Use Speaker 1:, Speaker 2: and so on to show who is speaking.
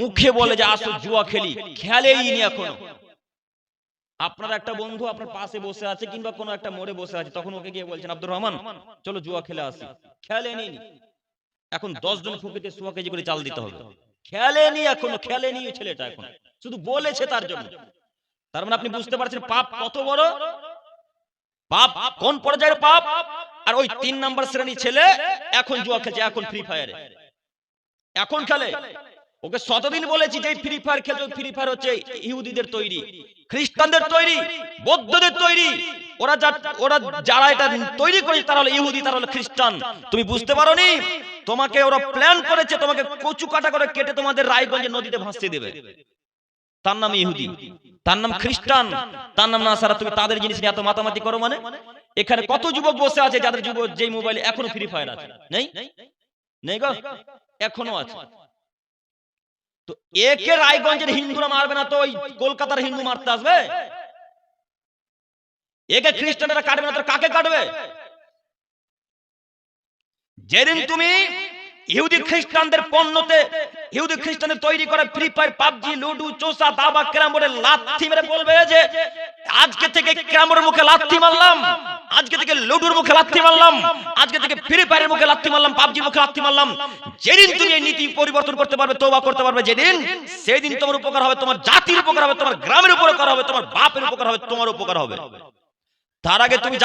Speaker 1: মুখে বলে যে, আসো, জুয়া খেলি। খেলেই নি এখনও। আপনার একটা বন্ধু আপনার পাশে বসে আছে কিংবা কোনো একটা মোড়ে বসে আছে, তখন ওকে গিয়ে বলছেন, আব্দুর রহমান, চলো জুয়া খেলে আসি। খেলেনি এখন দশ জন ফুকিতে সোয়া কেজি করে চাল দিতে হবে। খেলেনি এখনও খেলেনি ওই ছেলেটা এখন। শুধু বলেছে তার জন্য। তার মানে আপনি বুঝতে পারছেন পাপ কত বড়? পাপ কোন পর্যায়ের পাপ? আর ওই তিন নাম্বার শ্রেণি ছেলে এখন জুয়া খেলছে, এখন ফ্রি ফায়ারে এখন খেলে। ওকে শতদিন বলেছি যে ফ্রি ফায়ার খেলছে ফ্রি ফায়ার হচ্ছে ইহুদিদের তৈরি, খ্রিস্টানদের তৈরি, বৌদ্ধদের তৈরি। ওরা যা ওরা যারা এটা তৈরি করেছে, তারা হলো ইহুদি, তারা হলো খ্রিস্টান। তুমি বুঝতে পারোনি? তোমাকে ওরা প্ল্যান করেছে, তোমাকে কচু কাটা করে কেটে তোমাদের রায়গঞ্জের নদীতে ভাসিয়ে দেবে। তার নাম ইহুদি, তার নাম খ্রিস্টান, তার নাম না সারা তুমি তাদের জিনিস নিয়ে এত মাতামাতি করো মানে? এখানে কত যুবক বসে আছে, যাদের যুবক যেই মোবাইলে এখনও ফ্রি ফায়ার আছে। নেই? নেই গো? এখনও আছে। তো একে রায়গঞ্জের হিন্দুরা মারবে না তো? ওই কলকাতার হিন্দু মারতে আসবে? একে খ্রিস্টানেরা কাটবে না তো কাকে কাটবে? যেদিন তুমি ইহুদি খ্রিস্টানদের পণ্যতে ইহুদি খ্রিস্টানদের তৈরি করা ফ্রি ফায়ার পাবজি লুডু চোসা দাবা ক্যারাম বোর্ডে লাথি মেরে বলবে যে আজকে থেকে ক্যারাম বোর্ডের মুখে লাথি মারলাম। আজকে থেকে লুডুর মুখে লাথি মারলাম। আজকে থেকে ফ্রি ফায়ারের মুখে লাথি মারলাম, পাবজি মুখে লাথি মারলাম। যেদিন তুমি এই নীতি পরিবর্তন করতে পারবে, তওবা করতে পারবে, যেদিন, সেদিন তোমার উপকার হবে, তোমার জাতির উপকার হবে, তোমার গ্রামের উপকার হবে, তোমার বাপের উপকার হবে, তোমার উপকার হবে। তার আগে তুমি